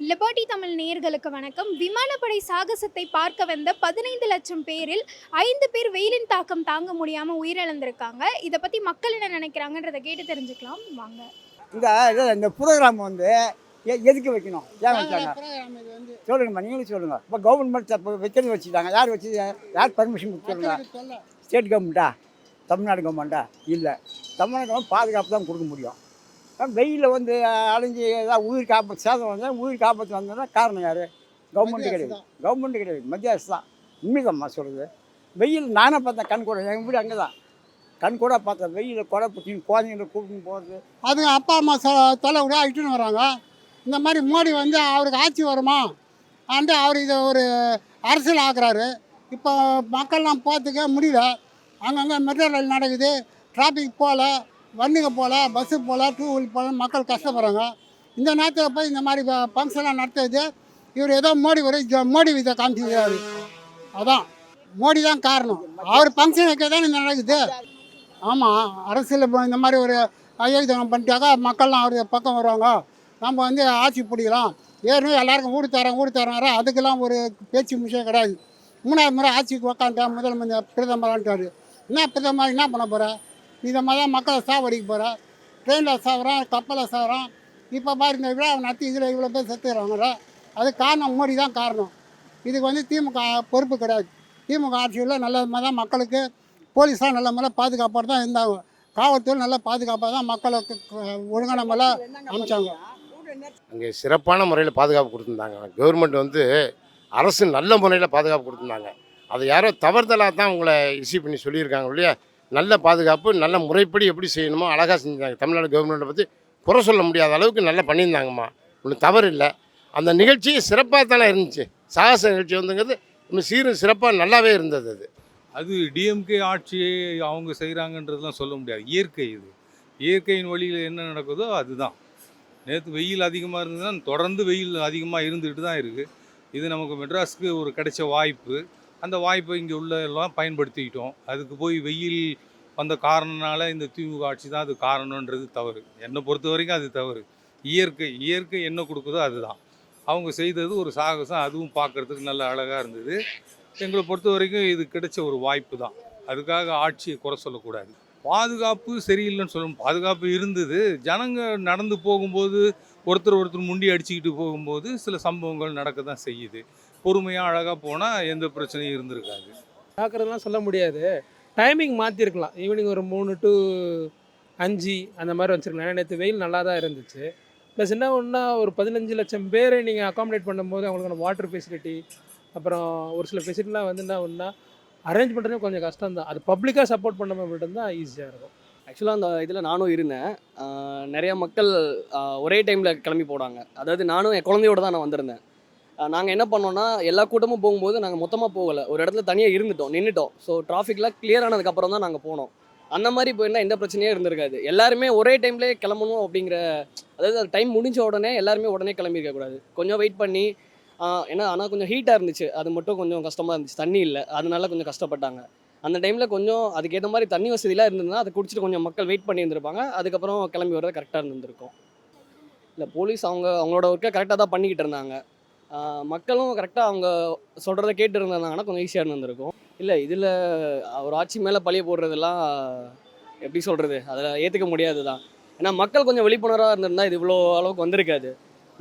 Liberty Tamil நேயர்களுக்கு வணக்கம். விமானப்படை சாகசத்தை பார்க்க வந்த பதினைந்து லட்சம் பேரில் ஐந்து பேர் வெயிலின் தாக்கம் தாங்க முடியாமல் உயிரிழந்திருக்காங்க. இதை பற்றி மக்கள் என்ன நினைக்கிறாங்கன்றதை கேட்டு தெரிஞ்சுக்கலாம். வாங்க. இந்த இது இந்த ப்ரோக்ராம் வந்து எ- எதுக்கு வைக்கணும்? ஏன் வச்சாங்க சொல்லுங்கம்மா நீங்களும் சொல்லுங்கள் இப்போ கவர்மெண்ட் இப்போ வைக்கிறது வச்சுட்டாங்க. யார் வச்சு யார் பர்மிஷன் கொடுத்துருங்க ஸ்டேட் கவர்மெண்ட்டா தமிழ்நாடு கவர்மெண்ட்டா இல்லை. தமிழ்நாடு கவர்மெண்ட் பாதுகாப்பு தான் கொடுக்க முடியும். வெயிலில் வந்து அலைஞ்சு ஏதாவது உயிர் காப்பாற்று சேதம் வந்தால் உயிர் காப்பாற்று வந்தோன்னா காரணம் யார்? கவர்மெண்ட்டு கிடையாது. கவர்மெண்ட்டு கிடையாது. மத்திய அரசு தான். உண்மைதாம்மா சொல்கிறது வெயில் நானே பார்த்தேன் கண் கூட எங்கள் வீடு அங்கே தான் கண் கூட பார்த்தேன் வெயிலில் கொடை பிடிச்சின்னு குழந்தைங்களை கூட்டின்னு போகிறது அதுங்க அப்பா அம்மா தொலை விட இட்டுன்னு வராங்க. இந்த மாதிரி மோடி வந்து அவருக்கு ஆட்சி வருமா? வந்து அவர் இதை ஒரு அரசியல் ஆக்குறாரு. இப்போ மக்கள்லாம் போகிறதுக்கே முடியல. அங்கங்கே மெட்ரோ ரயில் நடக்குது. டிராஃபிக் போகல. வண்டிங்க போகல பஸ்ஸு போகல டூ வீலர் போகல மக்கள் கஷ்டப்படுறாங்க. இந்த நேரத்தில் போய் இந்த மாதிரி ஃபங்க்ஷன்லாம் நடத்துறது இவர் ஏதோ மோடி ஒரு மோடி விதை காமிச்சிருக்காரு. அதான். மோடி தான் காரணம். அவர் ஃபங்க்ஷன் வைக்க தான் இந்த நடக்குது. ஆமாம் அரசியல் இந்த மாதிரி ஒரு அயோக்கியம் பண்ணிட்டாக்கா மக்கள்லாம் அவர் பக்கம் வருவாங்க. நம்ம வந்து ஆட்சி பிடிக்கலாம். ஏற்கனவே எல்லாருக்கும் ஊடு தரோம் ஊடு தரோம் அதுக்கெல்லாம் ஒரு பேச்சு விஷயம் கிடையாது. மூணாவது முறை ஆட்சிக்கு உக்காந்துட்டா முதலமைச்சர் பிரதமரான்ட்டார். என்ன பிரதமர் என்ன பண்ண போகிற இதை மாதிரி தான் மக்களை சாவடிக்க போகிற ட்ரெயினில் சாகுறான் கப்பலில் சாகுறான் இப்போ பாரு இந்த விழா நடத்தி இதில் இவ்வளோ பேர் செத்துக்கிறாங்கள அது காரணம் மோடி தான் காரணம். இதுக்கு வந்து திமுக பொறுப்பு கிடையாது. திமுக ஆட்சியில் நல்ல மாதிரி தான் மக்களுக்கு போலீஸாக நல்ல முறையில் பாதுகாப்பாக தான் இருந்தாங்க. காவல்துறை நல்ல பாதுகாப்பாக தான் மக்களுக்கு ஒழுங்கான முறையில் அமைச்சாங்க. அங்கே சிறப்பான முறையில் பாதுகாப்பு கொடுத்துருந்தாங்க. கவர்மெண்ட் வந்து அரசு நல்ல முறையில் பாதுகாப்பு கொடுத்துருந்தாங்க. அதை யாரோ தவறுதலாக தான் உங்களை ரிசீவ் பண்ணி சொல்லியிருக்காங்க இல்லையா? நல்ல பாதுகாப்பு நல்ல முறைப்படி எப்படி செய்யணுமோ அழகாக செஞ்சாங்க. தமிழ்நாடு கவர்மெண்ட்டை பற்றி குறை சொல்ல முடியாத அளவுக்கு நல்லா பண்ணியிருந்தாங்கம்மா. ஒன்றும் தவறு இல்லை. அந்த நிகழ்ச்சி சிறப்பாக தானே இருந்துச்சு. சாகச நிகழ்ச்சி வந்துங்கிறது இன்னும் சீரும் சிறப்பாக நல்லாவே இருந்தது அது. அது டிஎம்கே ஆட்சி அவங்க செய்கிறாங்கன்றதெல்லாம் சொல்ல முடியாது. இயற்கை இது. இயற்கையின் வழியில் என்ன நடக்குதோ அதுதான். நேற்று வெயில் அதிகமாக இருந்ததுன்னா தொடர்ந்து வெயில் அதிகமாக இருந்துகிட்டு தான் இருக்குது இது நமக்கு மெட்ராஸுக்கு ஒரு கிடைச்ச வாய்ப்பு. அந்த வாய்ப்பை இங்கே உள்ள எல்லாம் பயன்படுத்திக்கிட்டோம். அதுக்கு போய் வெயில் வந்த காரணனால இந்த திமுக ஆட்சி தான் அது காரணன்றது தவறு. என்னை பொறுத்த வரைக்கும் அது தவறு. இயற்கை இயற்கை என்ன கொடுக்குதோ அதுதான். அவங்க செய்தது ஒரு சாகசம் அதுவும் பார்க்குறதுக்கு நல்ல அழகாக இருந்தது. எங்களை பொறுத்த வரைக்கும் இது கிடைச்ச ஒரு வாய்ப்பு தான். அதுக்காக ஆட்சியை குறை சொல்லக்கூடாது. பாதுகாப்பு சரியில்லைன்னு சொல்லணும் பாதுகாப்பு இருந்தது. ஜனங்க நடந்து போகும்போது ஒருத்தர் ஒருத்தர் முண்டி அடிச்சுக்கிட்டு போகும்போது சில சம்பவங்கள் நடக்க தான் செய்யுது. பொறுமையாக அழகாக போனால் எந்த பிரச்சனையும் இருந்திருக்காது. பார்க்குறதுலாம் சொல்ல முடியாது. டைமிங் மாற்றிருக்கலாம் ஈவினிங் ஒரு மூணு டு அஞ்சு அந்த மாதிரி வச்சுருக்கலாம். ஏன்னா நேற்று வெயில் நல்லா தான் இருந்துச்சு. ப்ளஸ் என்ன ஒன்றா ஒரு பதினஞ்சு லட்சம் பேரை நீங்கள் அகாமடேட் பண்ணும்போது அவங்களுக்கான வாட்டர் ஃபெசிலிட்டி அப்புறம் ஒரு சில ஃபெசிலிட்டிலாம் வந்து என்ன ஒன்றா அரேஞ்ச் பண்ணுறது கொஞ்சம் கஷ்டம் தான் அது பப்ளிக்காக சப்போர்ட் பண்ண மட்டும்தான் ஈஸியாக இருக்கும். ஆக்சுவலாக அந்த இதில் நானும் இருந்தேன். நிறைய மக்கள் ஒரே டைமில் கிளம்பி போனாங்க. அதாவது நானும் என் குழந்தையோட தான் நான் வந்திருந்தேன். நாங்கள் என்ன பண்ணோம்னா எல்லா கூட்டமும் போகும்போது நாங்கள் மொத்தமாக போகலை. ஒரு இடத்துல தனியாக இருந்துட்டோம் நின்றுட்டோம் ஸோ டிராஃபிக்லாம் கிளியர் ஆனதுக்கப்புறம் தான் நாங்கள் போனோம். அந்த மாதிரி போயிருந்தால் எந்த பிரச்சனையும் இருந்திருக்காது. எல்லாருமே ஒரே டைம்லேயே கிளம்பணும் அப்படிங்கிற அதாவது டைம் முடிஞ்ச உடனே எல்லாருமே உடனே கிளம்பியிருக்க கூடாது. கொஞ்சம் வெயிட் பண்ணி ஏன்னா ஆனால் கொஞ்சம் ஹீட்டாக இருந்துச்சு. அது மட்டும் கொஞ்சம் கஷ்டமாக இருந்துச்சு. தண்ணி இல்லை. அதனால கொஞ்சம் கஷ்டப்பட்டாங்க. அந்த டைமில் கொஞ்சம் அதுக்கேற்ற மாதிரி தண்ணி வசதிலாம் இருந்ததுன்னா அதை குடிச்சிட்டு கொஞ்சம் மக்கள் வெயிட் பண்ணி இருந்திருப்பாங்க. அதுக்கப்புறம் கிளம்பி வர்றது கரெக்டாக இருந்திருக்கும் இல்லை போலீஸ் அவங்க அவங்களோட ஒர்க்கை கரெக்டாக தான் பண்ணிக்கிட்டு இருந்தாங்க. மக்களும் கரெக்டாக அவங்க சொல்கிறத கேட்டு இருந்தாங்கன்னா கொஞ்சம் ஈஸியாக இருந்திருக்கும் இல்லை இதில் ஒரு ஆட்சி மேலே பழிய போடுறதெல்லாம் எப்படி சொல்கிறது? அதில் ஏற்றுக்க முடியாது தான். ஏன்னா மக்கள் கொஞ்சம் விழிப்புணர்வாக இருந்திருந்தால் இது இவ்வளோ அளவுக்கு வந்திருக்காது.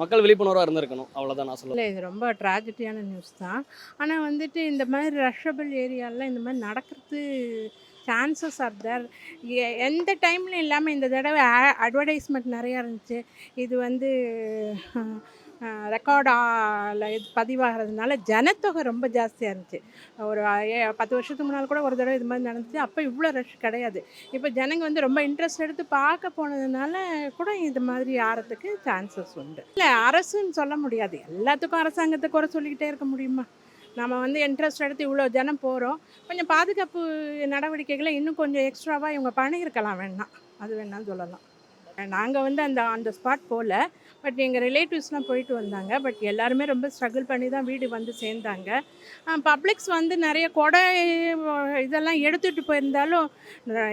மக்கள் விழிப்புணர்வாக இருந்திருக்கணும். அவ்வளோதான் நான் சொல்லுவேன். இல்லை இது ரொம்ப ட்ராஜடியான நியூஸ் தான். ஆனால் வந்துட்டு இந்த மாதிரி ரஷ்ஷபிள் ஏரியாவில் இந்த மாதிரி நடக்கிறது சான்சஸ் ஆர் தேர் எந்த டைம்லையும் இல்லாமல் இந்த தடவை அட்வர்டைஸ்மெண்ட் நிறையா இருந்துச்சு. இது வந்து ரெக்கார்டால இது பதிவாகிறதுனால ஜனத்தொகை ரொம்ப ஜாஸ்தியாக இருந்துச்சு. ஒரு பத்து வருஷத்துக்கு முன்னால் கூட ஒரு தடவை இது மாதிரி நடந்துச்சு. அப்போ இவ்வளோ ரஷ் கிடையாது. இப்போ ஜனங்க வந்து ரொம்ப இன்ட்ரெஸ்ட் எடுத்து பார்க்க போனதுனால கூட இது மாதிரி ஆறதுக்கு சான்சஸ் உண்டு. இல்லை அரசுன்னு சொல்ல முடியாது. எல்லாத்துக்கும் அரசாங்கத்தை குறை சொல்லிக்கிட்டே இருக்க முடியுமா? நம்ம வந்து இன்ட்ரெஸ்ட் எடுத்து இவ்வளோ ஜனம் போகிறோம் கொஞ்சம் பாதுகாப்பு நடவடிக்கைகளை இன்னும் கொஞ்சம் எக்ஸ்ட்ராவாக இவங்க பண்ணியிருக்கலாம் வேணாம் அது வேணாலும் சொல்லலாம். நாங்கள் வந்து அந்த அந்த ஸ்பாட் போகல பட் எங்கள் ரிலேட்டிவ்ஸ்லாம் போயிட்டு வந்தாங்க. பட் எல்லாருமே ரொம்ப ஸ்ட்ரகிள் பண்ணி தான் வீடு வந்து சேர்ந்தாங்க. பப்ளிக்ஸ் வந்து நிறைய கொடை இதெல்லாம் எடுத்துகிட்டு போயிருந்தாலும்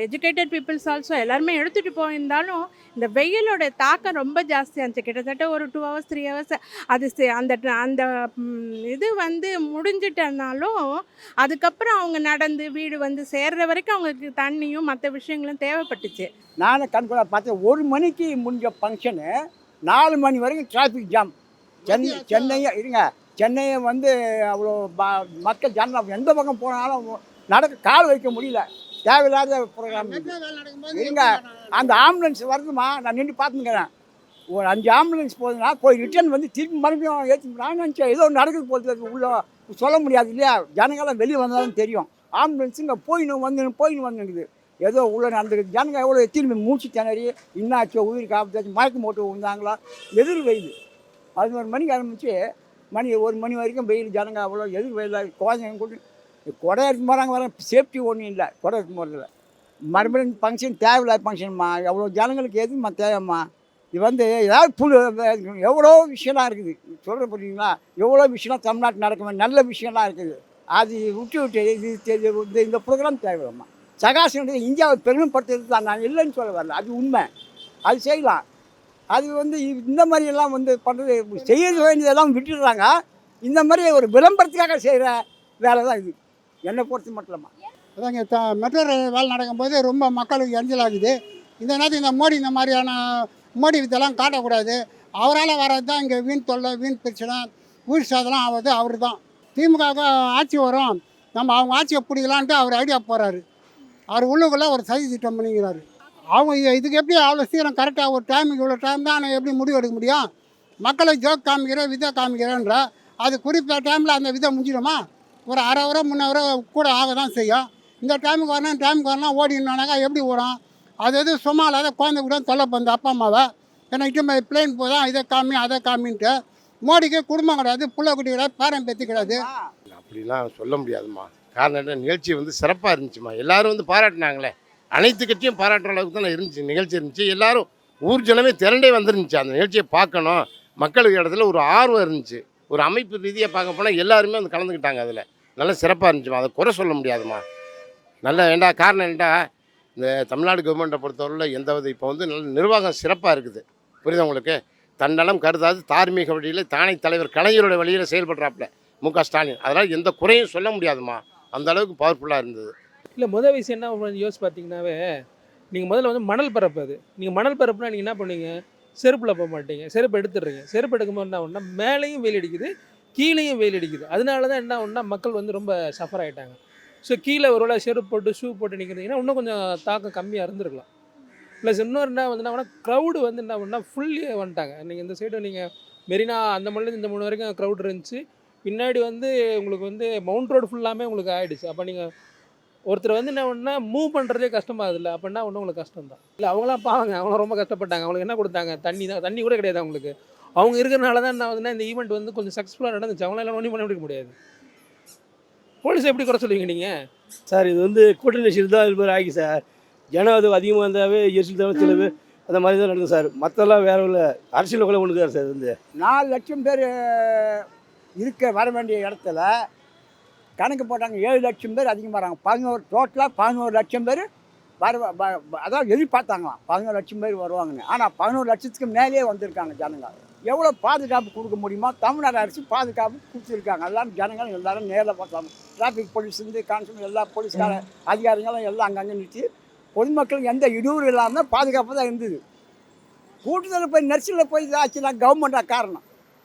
எஜுகேட்டட் பீப்புள்ஸ் ஆல்சோ எல்லாருமே எடுத்துகிட்டு போயிருந்தாலும் இந்த வெயிலோட தாக்கம் ரொம்ப ஜாஸ்தியாக இருந்துச்சு கிட்டத்தட்ட ஒரு டூ ஹவர்ஸ் த்ரீ ஹவர்ஸ் அது அந்த அந்த இது வந்து முடிஞ்சிட்டனாலும் அதுக்கப்புறம் அவங்க நடந்து வீடு வந்து சேர்ற வரைக்கும் அவங்களுக்கு தண்ணியும் மற்ற விஷயங்களும் தேவைப்பட்டுச்சு. நானும் கண்கூட பார்த்தேன் ஒரு மணிக்கு முடிஞ்ச ஃபங்க்ஷனு நாலு மணி வரைக்கும் டிராஃபிக் ஜாம் சென்னை சென்னையை இருங்க. சென்னையை வந்து அவ்வளோ மக்கள் ஜனம் எந்த பக்கம் போனாலும் நடக்க கால் வைக்க முடியல. தேவையில்லாத ப்ரோக்ராம் இருங்க. அந்த ஆம்புலன்ஸ் வருதுமா நான் நின்று பார்த்துக்கிறேன். ஒரு அஞ்சு ஆம்புலன்ஸ் போகுதுன்னா போய் ரிட்டர்ன் வந்து திருப்பி மறுபடியும் ஏற்றி நான் நினச்சேன் ஏதோ நடக்குது போகுது உள்ள சொல்ல முடியாது இல்லையா? ஜனங்களாம் வெளியே வந்தாலும் தெரியும். ஆம்புலன்ஸுங்க போயின்னு வந்து போயின்னு வந்துருக்குது ஏதோ உள்ளே நடந்துருக்கு. ஜனங்க எவ்வளோ திரும்பி மூச்சு திணறி இன்னாச்சோ உயிர் காப்பாச்சு மயக்கம் போட்டு விழுந்தாங்களா? எதிர் வெயில். பதினோரு மணிக்கு ஆரம்பித்து மணி ஒரு மணி வரைக்கும் வெயில். ஜனங்க அவ்வளோ எதிர் வெயில் குழந்தைங்க கூட்டி கொடை எடுத்து போகிறாங்க வர சேஃப்டி ஒன்றும் இல்லை. கொடை எடுத்து போகிறதில்ல மறுபடியும் ஃபங்க்ஷன் தேவையில்லாத ஃபங்க்ஷன்மா எவ்வளோ ஜனங்களுக்கு எதுமா தேவைம்மா? இது வந்து ஏதாவது புழு எவ்வளோ விஷயம்லாம் இருக்குது. சொல்கிற புரியுங்களா எவ்வளோ விஷயம்லாம் தமிழ்நாட்டில் நடக்கும் நல்ல விஷயம்லாம் இருக்குது. அது விட்டு விட்டு இது இந்த ப்ரோக்ராம் தேவைம்மா சகாசனுடைய இந்தியாவை பெருமைப்படுத்துறது தான் நான் இல்லைன்னு சொல்ல வரல. அது உண்மை. அது செய்யலாம். அது வந்து இந்த மாதிரி எல்லாம் வந்து பண்ணுறது செய்ய வேண்டியதெல்லாம் விட்டுடுறாங்க. இந்த மாதிரி ஒரு விளம்பரத்துக்காக செய்கிற வேலை தான் இது. என்னை பொறுத்து மட்டும் அதாங்க த மெட்ரோ ரயில் வேலை நடக்கும்போது ரொம்ப மக்களுக்கு எரிச்சல் ஆகுது. இந்த நேரத்தில் இந்த மோடி இந்த மாதிரியான மோடி இதெல்லாம் காட்டக்கூடாது. அவரால் வர்றது தான் இங்கே வீண் தொல்லை வீண் பிரச்சனை உயிர் சாதனம் ஆகுது அவர் தான் திமுக ஆட்சி வரும். நம்ம அவங்க ஆட்சியை பிடிக்கலான்ட்டு அவர் ஐடியா போகிறாரு அவர் உள்ளுக்குள்ளே ஒரு சதி திட்டம் பண்ணிக்கிறாரு. அவங்க இதுக்கு எப்படி அவ்வளோ சீக்கிரம் கரெக்டாக ஒரு டைமுக்கு இவ்வளோ டைம் தான் நான் எப்படி முடிவு எடுக்க முடியும்? மக்களை ஜோக் காமிக்கிறேன் விதை காமிக்கிறேன்ற அது குறிப்பிட்ட டைமில் அந்த விதை முடிஞ்சிடுமா ஒரு அரை வரை முன்ன வரை கூட ஆக தான் செய்யும். இந்த டைமுக்கு வரணும் டைமுக்கு வரணும் ஓடினாக்கா எப்படி ஓடும்? அது எது சும்மா இல்லாத குழந்தை கூட தொல்லை பண்ணு அப்பா அம்மாவை. ஏன்னா இட்டு பிளேன் போதான் இதை காமி அதை காமின்ட்டு. மோடிக்கு குடும்பம் கிடையாது பிள்ளை குட்டி கிடையாது பேரன் பேத்தி கிடையாது. அப்படிலாம் சொல்ல முடியாதும்மா. காரணம் என்ன நிகழ்ச்சி வந்து சிறப்பாக இருந்துச்சுமா. எல்லோரும் வந்து பாராட்டினாங்களே. அனைத்து கட்சியும் பாராட்டுற அளவுக்கு தான் இருந்துச்சு நிகழ்ச்சி இருந்துச்சு. எல்லோரும் ஊர் ஜனமே திரண்டே வந்துருந்துச்சு. அந்த நிகழ்ச்சியை பார்க்கணும். மக்களுக்கு இடத்துல ஒரு ஆர்வம் இருந்துச்சு. ஒரு அமைப்பு ரீதியாக பார்க்க போனால் எல்லாருமே வந்து கலந்துக்கிட்டாங்க அதில். நல்லா சிறப்பாக இருந்துச்சுமா. அதை குறை சொல்ல முடியாதும்மா நல்லா ஏண்டா காரணம் ஏண்டா இந்த தமிழ்நாடு கவர்மெண்ட்டை பொறுத்தவரையில் எந்த வித இப்போ வந்து நல்ல நிர்வாகம் சிறப்பாக இருக்குது. புரியுதா உங்களுக்கு? தன்னலம் கருதாது தார்மீக வழியில் தானே தலைவர் கலைஞரோட வழியில் செயல்படுறாப்புல மு க ஸ்டாலின். அதனால் எந்த குறையும் சொல்ல முடியாதும்மா அந்த அளவுக்கு பவர்ஃபுல்லாக இருந்தது. இல்லை முதல் விஷயம் என்ன யோசிச்சு பார்த்தீங்கன்னாவே நீங்கள் முதல்ல வந்து மணல் பரப்பு அது. நீங்கள் மணல் பரப்புனா நீங்கள் என்ன பண்ணுவீங்க? செருப்பில் போக மாட்டீங்க. செருப்பு எடுத்துடுறீங்க. செருப்பு எடுக்கும்போது என்ன ஒன்றா மேலேயும் வெயில் அடிக்குது கீழேயும் வெயில் அடிக்குது. அதனால தான் என்ன ஒன்றா மக்கள் வந்து ரொம்ப சஃபர் ஆகிட்டாங்க ஸோ கீழே ஒரு வேளை செருப்பு போட்டு ஷூ போட்டு நிற்கிறீங்கன்னா இன்னும் கொஞ்சம் தாக்கம் கம்மியாக இருந்திருக்கலாம். ப்ளஸ் இன்னொரு என்ன வந்து என்ன க்ரௌடு வந்து என்ன பண்ணால் ஃபுல்லி வந்துட்டாங்க. நீங்கள் இந்த சைடு நீங்கள் மெரினா அந்த மணிலேருந்து இந்த மூணு வரைக்கும் க்ரௌட் இருந்துச்சு. பின்னாடி வந்து உங்களுக்கு வந்து மவுண்ட் ரோடு ஃபுல்லாமே உங்களுக்கு ஆயிடுச்சு. அப்போ நீங்கள் ஒருத்தர் வந்து என்ன பண்ணா மூவ் பண்ணுறதே கஷ்டமாகுது இல்லை அப்படின்னா ஒன்றும் உங்களுக்கு கஷ்டம் தான் இல்லை அவங்களாம் பாவங்க. அவங்க ரொம்ப கஷ்டப்பட்டாங்க. அவங்களுக்கு என்ன கொடுத்தாங்க? தண்ணி தான். தண்ணி கூட கிடையாது அவங்களுக்கு. அவங்க இருக்கிறனால தான் என்ன ஆகுதுன்னா இந்த ஈவெண்ட் வந்து கொஞ்சம் சக்ஸஸ்ஃபுல்லாக நடந்துச்சு. அவங்களால ஒன்றும் பண்ண முடிய முடியாது. போலீஸ் எப்படி குறை சொல்லுவீங்க நீங்கள் சார் இது வந்து கூட்டணி நெரிசல் தான் இது மாதிரி ஆகி சார். ஜனம் அது அதிகமாக இருந்தாவே எரிசல் தான் செலவு அந்த மாதிரி தான் நடக்கும் சார். மற்றெல்லாம் வேற இல்லை. அரசியல் கூட ஒன்று சார் இது வந்து. நாலு லட்சம் பேர் இருக்க வர வேண்டிய இடத்துல கணக்கு போட்டாங்க ஏழு லட்சம் பேர் அதிகமாக வராங்க. பதினோரு டோட்டலாக பதினோரு லட்சம் பேர் வர வ- வ- அதாவது எதிர்பார்த்தாங்களாம். பதினோரு லட்சம் பேர் வருவாங்கன்னு. ஆனால் பதினோரு லட்சத்துக்கு மேலேயே வந்திருக்காங்க ஜனங்க. எவ்வளோ பாதுகாப்பு கொடுக்க முடியுமோ தமிழ்நாடு அரசு பாதுகாப்பு கொடுத்துருக்காங்க. எல்லாரும் ஜனங்களும் எல்லாரும் நேரில் பார்த்தாங்க. டிராஃபிக் போலீஸ் இருந்து கான்ஸ்டபிள் எல்லா போலீஸ்கார அதிகாரிகளும் எல்லாம் அங்கங்கே நிறுத்தி பொதுமக்களுக்கு எந்த இடையூறு இல்லாமல் பாதுகாப்பு தான் இருந்தது. கூட்டத்தில் போய் நெரிசலில் போய் இதாச்சுன்னா கவர்மெண்ட்டாக காரணம்.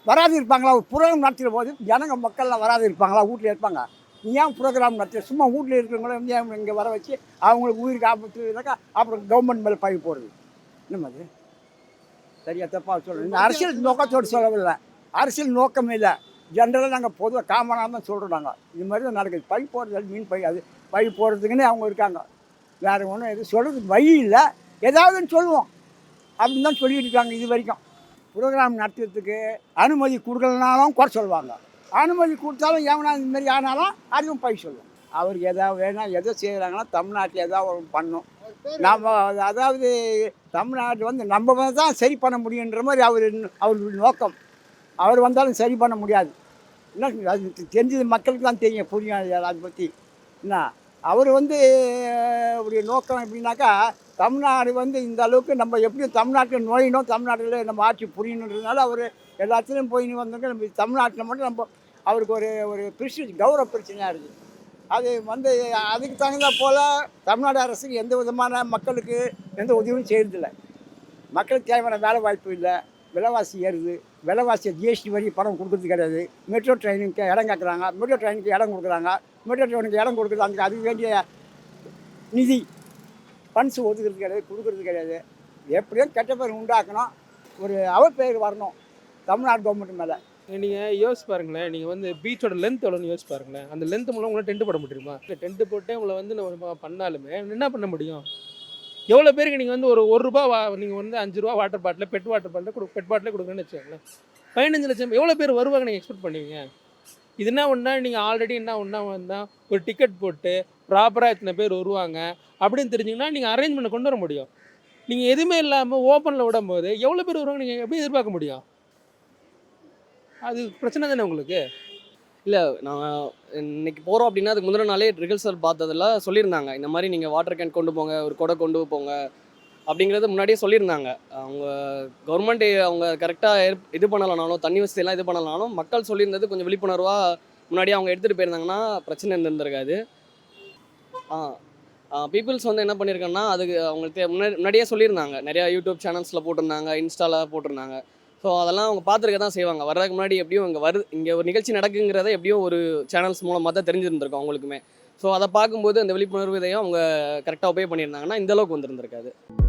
வராது இருப்பாங்களா ஒரு புரோகிராம் நடத்துகிற போது ஜனங்க மக்கள்லாம் வராது இருப்பாங்களா வீட்டில் இருப்பாங்க. நீ ஏன் ப்ரோக்ராம் நடத்து சும்மா வீட்டில் இருக்கிறவங்கள வந்து ஏன் இங்கே வர வச்சு அவங்களுக்கு உயிருக்கு ஆபத்து இருந்தாக்கா அப்புறம் கவர்மெண்ட் மேலே பழி போடுறது? என்ன அது சரியா தப்பாக சொல்கிறேன் இந்த அரசியல் நோக்கத்தோடு சொல்லவில்லை. அரசியல் நோக்கம் இல்லை. ஜென்ரலாக நாங்கள் பொதுவாக காமனாக தான் சொல்கிறோம் நாங்கள் இது மாதிரி தான் நடக்குது. பழி போடுறது மீன் பழி அது பழி போடுறதுக்குன்னே அவங்க இருக்காங்க. வேறு ஒன்றும் எதுவும் சொல்கிறதுக்கு வழி இல்லை. ஏதாவதுன்னு சொல்லுவோம். அப்படின்னு தான் சொல்லிட்டு இருக்காங்க இது வரைக்கும். ப்ரோக்ராம் நடத்துறதுக்கு அனுமதி கொடுக்கலனாலும் குறை சொல்லுவாங்க. அனுமதி கொடுத்தாலும் ஏமனா இந்த மாதிரி ஆனாலும் அதுவும் பை சொல்லுவோம் அவருக்கு எதாவது வேணால் எதை செய்கிறாங்கன்னா தமிழ்நாட்டில் எதாவது ஒன்று பண்ணும். நாம் அதாவது தமிழ்நாட்டில் வந்து நம்ம தான் சரி பண்ண முடியுன்ற மாதிரி அவர் அவருடைய நோக்கம். அவர் வந்தாலும் சரி பண்ண முடியாது. என்ன அது தெரிஞ்சது மக்களுக்கு தான் தெரியும் புரியும். அதை பற்றி என்ன? அவர் வந்து அவருடைய நோக்கம் எப்படின்னாக்கா தமிழ்நாடு வந்து இந்த அளவுக்கு நம்ம எப்படியும் தமிழ்நாட்டில் நுழையணும் தமிழ்நாட்டில் நம்ம ஆட்சி புரியணுன்றதுனால அவர் எல்லாத்துலேயும் போய் வந்தவங்க நம்ம தமிழ்நாட்டில் மட்டும் நம்ம அவருக்கு ஒரு ஒரு பிரச்சனை கௌரவ பிரச்சனையாக இருக்குது. அது வந்து அதுக்கு தகுந்த போல் தமிழ்நாடு அரசுக்கு எந்த விதமான மக்களுக்கு எந்த உதவியும் செய்யறதில்லை. மக்களுக்கு தேவையான வேலை வாய்ப்பு இல்லை. விலைவாசி ஏறுது. விலைவாசி ஜிஎஸ்டி வரி பணம் கொடுக்குறது கிடையாது. மெட்ரோ ட்ரெயினுக்கு இடம் கேட்குறாங்க. மெட்ரோ ட்ரெயினுக்கு இடம் கொடுக்குறாங்க. மெட்ரோ ட்ரெயினுக்கு இடம் கொடுக்குறது அதுக்கு வேண்டிய நிதி ஃபண்ட்ஸ் ஒதுக்கிறது கிடையாது கொடுக்கறது கிடையாது. எப்படியோ கெட்ட பேர் உண்டாக்கணும். ஒரு அவப்பெயர் வரணும் தமிழ்நாடு கவர்மெண்ட் மேலே. நீங்கள் யோசிச்சு பாருங்களேன் நீங்கள் வந்து பீச்சோட லென்த் எவ்வளோன்னு யோசிச்சு பாருங்களேன். அந்த லென்த் மூலம் உங்களை டென்ட் போட முடியுமா? இல்லை டென்ட் போட்டே உங்களை வந்து நம்ம பண்ணாலுமே என்ன பண்ண முடியும்? எவ்வளோ பேருக்கு நீங்கள் வந்து ஒரு ஒரு ரூபா வா நீங்கள் வந்து அஞ்சு ரூபா water bottle PET water bottle கொடு பெட் பாட்டிலே கொடுக்குறேன்னு வச்சுக்கோங்களேன். பதினஞ்சு லட்சம் எவ்வளோ பேர் வருவாங்க நீங்கள் எக்ஸ்பெக்ட் பண்ணுவீங்க? இது என்ன ஒன்றா நீங்கள் ஆல்ரெடி என்ன ஒன்றா வந்தால் ஒரு டிக்கெட் போட்டு ப்ராப்பராக இத்தனை பேர் வருவாங்க அப்படின்னு தெரிஞ்சிங்கன்னா நீங்கள் அரேஞ்ச்மெண்ட் கொண்டு வர முடியும். நீங்கள் எதுவுமே இல்லாமல் ஓப்பனில் விடும்போது எவ்வளோ பேர் வருவாங்க நீங்கள் எப்படி எதிர்பார்க்க முடியும்? அது பிரச்சனை தானே உங்களுக்கு? இல்லை நான் இன்னைக்கு போகிறோம் அப்படின்னா அதுக்கு முந்தின நாளே ரிஹர்சல் பார்த்ததெல்லாம் சொல்லியிருந்தாங்க. இந்த மாதிரி நீங்கள் வாட்டர் கேன் கொண்டு போங்க ஒரு குடை கொண்டு போங்க அப்படிங்கிறது முன்னாடியே சொல்லியிருந்தாங்க. அவங்க கவர்மெண்ட் அவங்க கரெக்டாக இது பண்ணலனாலும் தண்ணி வசதியெல்லாம் இது பண்ணலனாலும் மக்கள் சொல்லியிருந்தது கொஞ்சம் விழிப்புணர்வாக முன்னாடியே அவங்க எடுத்துகிட்டு போயிருந்தாங்கன்னா பிரச்சனை இருந்திருக்காது. பீப்புள்ஸ் வந்து என்ன பண்ணியிருக்கேன்னா அதுக்கு அவங்களுக்கு முன்னாடி முன்னாடியே சொல்லியிருந்தாங்க. நிறையா யூடியூப் சேனல்ஸில் போட்டிருந்தாங்க இன்ஸ்டாவில் போட்டிருந்தாங்க. ஸோ அதெல்லாம் அவங்க பார்த்துருக்க தான் செய்வாங்க. வர்றதுக்கு முன்னாடி எப்படியும் இங்கே வருது இங்கே ஒரு நிகழ்ச்சி நடக்குங்கிறத எப்படியும் ஒரு சேனல்ஸ் மூலமாக தான் தெரிஞ்சிருந்திருக்கும் அவங்களுக்குமே. ஸோ அதை பார்க்கும்போது அந்த விழிப்புணர்வு இதையும் அவங்க கரெக்டாக ஒபே பண்ணியிருந்தாங்கன்னா இந்தளவுக்கு வந்துருந்துருக்காது வந்திருந்திருக்காது.